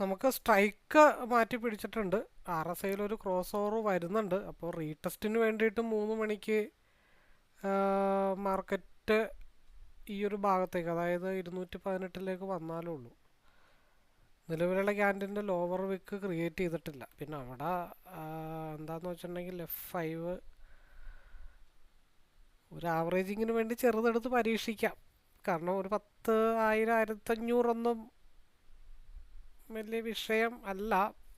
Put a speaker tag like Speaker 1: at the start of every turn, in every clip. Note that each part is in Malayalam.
Speaker 1: നമുക്ക് സ്ട്രൈക്ക് മാറ്റി പിടിച്ചിട്ടുണ്ട്. ആർ എസ് ഐയിൽ ഒരു ക്രോസ് ഓവർ വരുന്നുണ്ട്. അപ്പോൾ റീടെസ്റ്റിന് വേണ്ടിയിട്ട് മൂന്ന് മണിക്ക് മാർക്കറ്റ് ഈ ഒരു ഭാഗത്തേക്ക് അതായത് ഇരുന്നൂറ്റി പതിനെട്ടിലേക്ക് വന്നാലേ ഉള്ളൂ. നിലവിലുള്ള ക്യാൻഡിന്റെ ലോവർ വിക്ക് ക്രിയേറ്റ് ചെയ്തിട്ടില്ല. പിന്നെ അവിടെ എന്താണെന്ന് വെച്ചിട്ടുണ്ടെങ്കിൽ എഫ് ഫൈവ് ഒരു ആവറേജിങ്ങിന് വേണ്ടി ചെറുതെടുത്ത് പരീക്ഷിക്കാം. കാരണം ഒരു പത്ത് ആയിരം ആയിരത്തഞ്ഞൂറൊന്നും വലിയ വിഷയം അല്ല.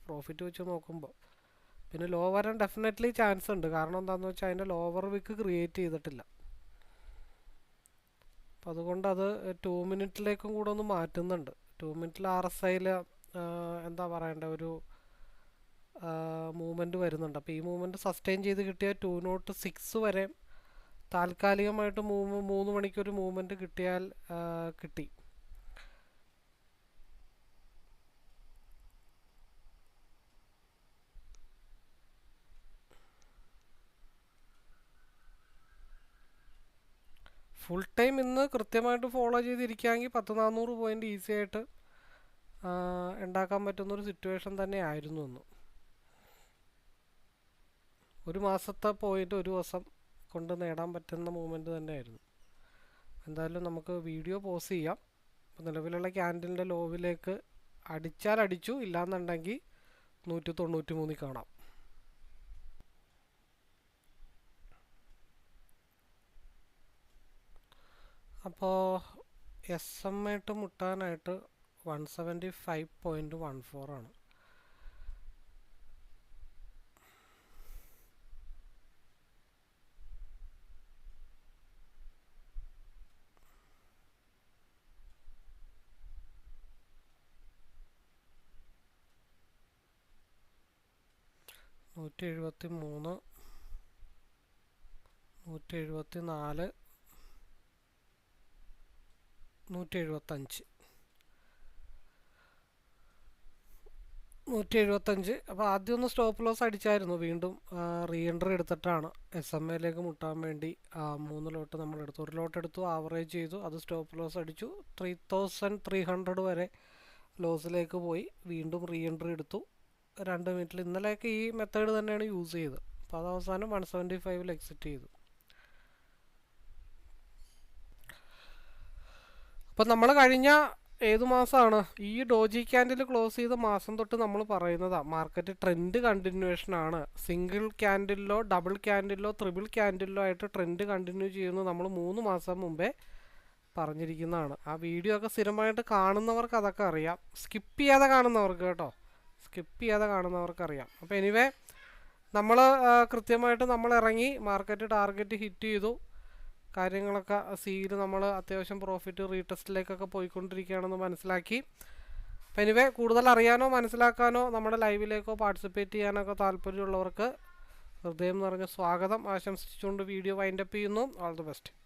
Speaker 1: പ്രോഫിറ്റ് വെച്ച് നോക്കുമ്പോൾ പിന്നെ ലോ വരാൻ ഡെഫിനറ്റ്ലി ചാൻസ് ഉണ്ട്. കാരണം എന്താണെന്ന് വെച്ചാൽ അതിന്റെ ലോവർ വിക്ക് ക്രിയേറ്റ് ചെയ്തിട്ടില്ല. അപ്പോൾ അതുകൊണ്ട് അത് ടു മിനിറ്റിലേക്കും കൂടെ ഒന്ന് മാറ്റുന്നുണ്ട്. ടു മിനിറ്റിൽ ആർ എസ് ഐയിൽ എന്താ പറയണ്ടേ ഒരു മൂവ്മെന്റ് വരുന്നുണ്ട്. അപ്പോൾ ഈ മൂവ്മെന്റ് സസ്റ്റെയിൻ ചെയ്ത് കിട്ടിയാൽ ടു നോട്ട് സിക്സ് വരെ താൽക്കാലികമായിട്ട് മൂവ് മൂന്ന് മണിക്കൊരു മൂവ്മെന്റ് കിട്ടിയാൽ കിട്ടി. ഫുൾ ടൈം ഇന്ന് കൃത്യമായിട്ട് ഫോളോ ചെയ്തിരിക്കുകയാണെങ്കിൽ പത്ത് നാനൂറ് പോയിന്റ് ഈസി ആയിട്ട് ഉണ്ടാക്കാൻ പറ്റുന്നൊരു സിറ്റുവേഷൻ തന്നെ ആയിരുന്നു ഒരു മാസത്തെ പോയിന്റ് ഒരു ദിവസം കൊണ്ട് നേടാൻ പറ്റുന്ന മൂവ്മെന്റ് തന്നെയായിരുന്നു. എന്തായാലും നമുക്ക് വീഡിയോ പോസ് ചെയ്യാം. നിലവിലുള്ള ക്യാൻഡിലിന്റെ ലോവിലേക്ക് അടിച്ചാൽ അടിച്ചു ഇല്ലാന്നുണ്ടെങ്കിൽ നൂറ്റി തൊണ്ണൂറ്റി മൂന്നിൽ കാണാം. അപ്പോൾ എസ് എം ആയിട്ട് മുട്ടാനായിട്ട് one seventy five point one four ആണ്. നൂറ്റി എഴുപത്തി മൂന്ന് നൂറ്റി എഴുപത്തി നാല് നൂറ്റി എഴുപത്തഞ്ച് നൂറ്റി എഴുപത്തഞ്ച് അപ്പോൾ ആദ്യം ഒന്ന് സ്റ്റോപ്പ് ലോസ് അടിച്ചായിരുന്നു. വീണ്ടും റീ എൻട്രി എടുത്തിട്ടാണ്. എസ് എം എയിലേക്ക് മുട്ടാൻ വേണ്ടി മൂന്ന് ലോട്ട് നമ്മൾ എടുത്തു. ഒരു ലോട്ട് എടുത്തു ആവറേജ് ചെയ്തു. അത് സ്റ്റോപ്പ് ലോസ് അടിച്ചു. ത്രീ തൗസൻഡ് ത്രീ ഹൺഡ്രഡ് വരെ ലോസിലേക്ക് പോയി. വീണ്ടും റീ എൻട്രി എടുത്തു. രണ്ട് മിനിറ്റിൽ ഇന്നലെയൊക്കെ ഈ മെത്തേഡ് തന്നെയാണ് യൂസ് ചെയ്തത്. അപ്പോൾ അത് അവസാനം വൺ സെവന്റി ഫൈവിൽ എക്സിറ്റ് ചെയ്തു. അപ്പോൾ നമ്മൾ കഴിഞ്ഞ ഏത് മാസമാണ് ഈ ഡോജി ക്യാൻഡിൽ ക്ലോസ് ചെയ്ത മാസം തൊട്ട് നമ്മൾ പറയുന്നതാണ് മാർക്കറ്റ് ട്രെൻഡ് കണ്ടിന്യൂവേഷൻ ആണ്. സിംഗിൾ ക്യാൻഡിലോ ഡബിൾ ക്യാൻഡിലോ ത്രിബിൾ ക്യാൻഡിലോ ആയിട്ട് ട്രെൻഡ് കണ്ടിന്യൂ ചെയ്യുന്നത് നമ്മൾ മൂന്ന് മാസം മുമ്പേ പറഞ്ഞിരിക്കുന്നതാണ്. ആ വീഡിയോ ഒക്കെ സ്ഥിരമായിട്ട് കാണുന്നവർക്ക് അതൊക്കെ അറിയാം. സ്കിപ്പ് ചെയ്യാതെ കാണുന്നവർക്ക് കേട്ടോ. സ്കിപ്പ് ചെയ്യാതെ കാണുന്നവർക്ക് അറിയാം. അപ്പോൾ എനിവേ നമ്മൾ കൃത്യമായിട്ട് നമ്മൾ ഇറങ്ങി മാർക്കറ്റ് ടാർഗറ്റ് ഹിറ്റ് ചെയ്തു. കാര്യങ്ങളൊക്കെ സിയിൽ നമ്മൾ അത്യാവശ്യം പ്രോഫിറ്റ് റീടെസ്റ്റിലേക്കൊക്കെ പോയിക്കൊണ്ടിരിക്കുകയാണെന്ന് മനസ്സിലാക്കി. അപ്പം എനിവേ കൂടുതൽ അറിയാനോ മനസ്സിലാക്കാനോ നമ്മുടെ ലൈവിലേക്കോ പാർട്ടിസിപ്പേറ്റ് ചെയ്യാനൊക്കെ താല്പര്യമുള്ളവർക്ക് ഹൃദയം നിറഞ്ഞ സ്വാഗതം. ആശംസിച്ചുകൊണ്ട് വീഡിയോ വൈൻഡപ്പ് ചെയ്യുന്നു. All the best